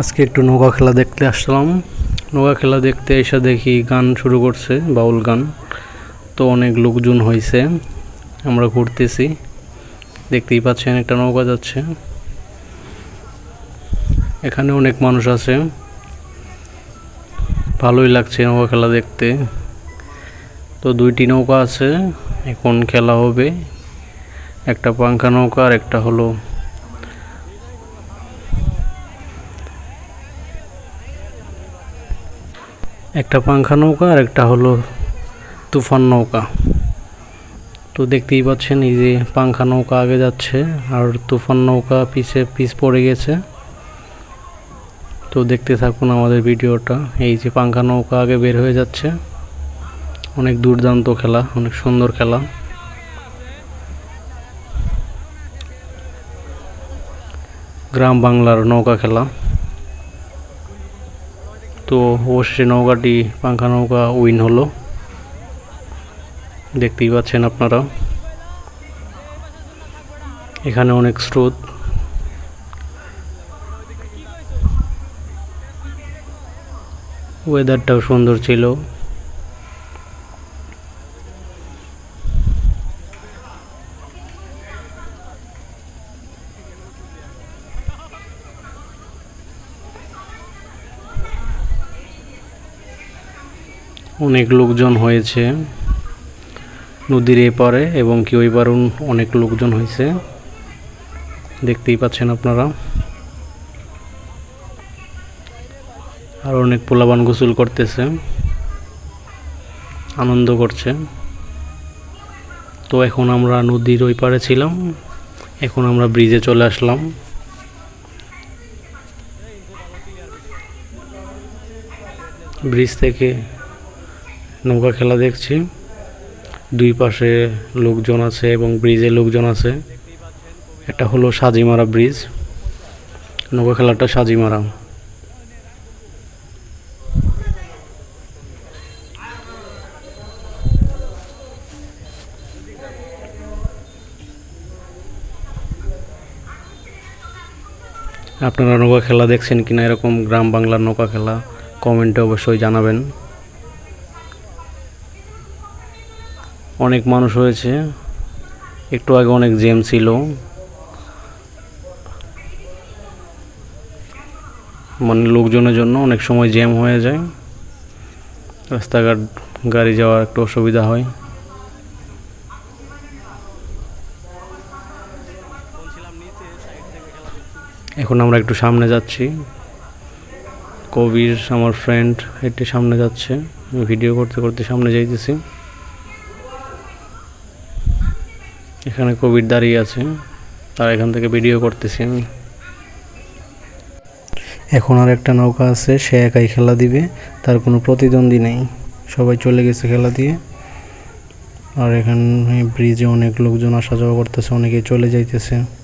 আজকে একটু নৌকা খেলা দেখতে আসলাম। নৌকা খেলা দেখতে এসে দেখি গান শুরু করছে, বাউল গান। তো অনেক লোকজন হয়েছে আমরা ঘুরতেছি। দেখতেই পাচ্ছেন একটা নৌকা যাচ্ছে। এখানে অনেক মানুষ আছে। ভালোই লাগছে নৌকা খেলা দেখতে। তো দুইটি নৌকা আছে, এখন খেলা হবে। একটা পাঙ্খা নৌকা আর একটা হলো একটা পাঙ্খা নৌকা আর একটা হলো তুফান নৌকা। তো দেখতেই পাচ্ছেন এই যে পাঙ্খা নৌকা আগে যাচ্ছে আর তুফান নৌকা পিছে পিছ পড়ে গেছে। তো দেখতে থাকুন আমাদের ভিডিওটা। এই যে পাঙ্খা নৌকা আগে বের হয়ে যাচ্ছে। অনেক দুর্দান্ত খেলা, অনেক সুন্দর খেলা। গ্রাম বাংলার নৌকা খেলা। তো অবশেষে নৌকাটি পাঙ্খা নৌকা উইন হলো। দেখতেই পাচ্ছেন আপনারা। এখানে অনেক স্রোত। ওয়েদারটাও সুন্দর ছিল। অনেক লোকজন হয়েছে নদীর এপারে এবং কি ওই পারে অনেক লোকজন হয়েছে। দেখতেই পাচ্ছেন আপনারা। আর অনেক পোলাবান গোসল করতেছে। আনন্দ করছে। তো এখন আমরা নদীর ওই পারে ছিলাম। এখন আমরা ব্রিজে চলে আসলাম। ব্রিজ থেকে নৌকা খেলা দেখছি। দুই পাশে লোকজন আছে এবং ব্রিজে লোকজন আছে। এটা হলো সাজিমারা ব্রিজ নৌকা খেলাটা সাজিমারা। আপনারা নৌকা খেলা দেখছেন কিনা এরকম গ্রাম বাংলার নৌকা খেলা কমেন্টে অবশ্যই জানাবেন। অনেক মানুষ হয়েছে। একটু আগে অনেক জ্যাম ছিল। মানে লোকজনের জন্য অনেক সময় জ্যাম হয়ে যায়। রাস্তাঘাট, গাড়ি যাওয়ার একটু অসুবিধা হয়। এখন আমরা একটু সামনে যাচ্ছি। কবির, আমার ফ্রেন্ড হেঁটে সামনে যাচ্ছে। ভিডিও করতে করতে সামনে যাইতেছি। এখানে কোভিড দাঁড়িয়ে আছে। আর এখান থেকে ভিডিও করতেছি আমি। এখন আর একটা নৌকা আছে, সে একাই খেলা দিবে। তার কোনো প্রতিদ্বন্দ্বী নেই। সবাই চলে গেছে খেলা দিয়ে। আর এখানে ব্রিজে অনেক লোকজন আসা যাওয়া করতেছে, অনেকে চলে যাইতেছে।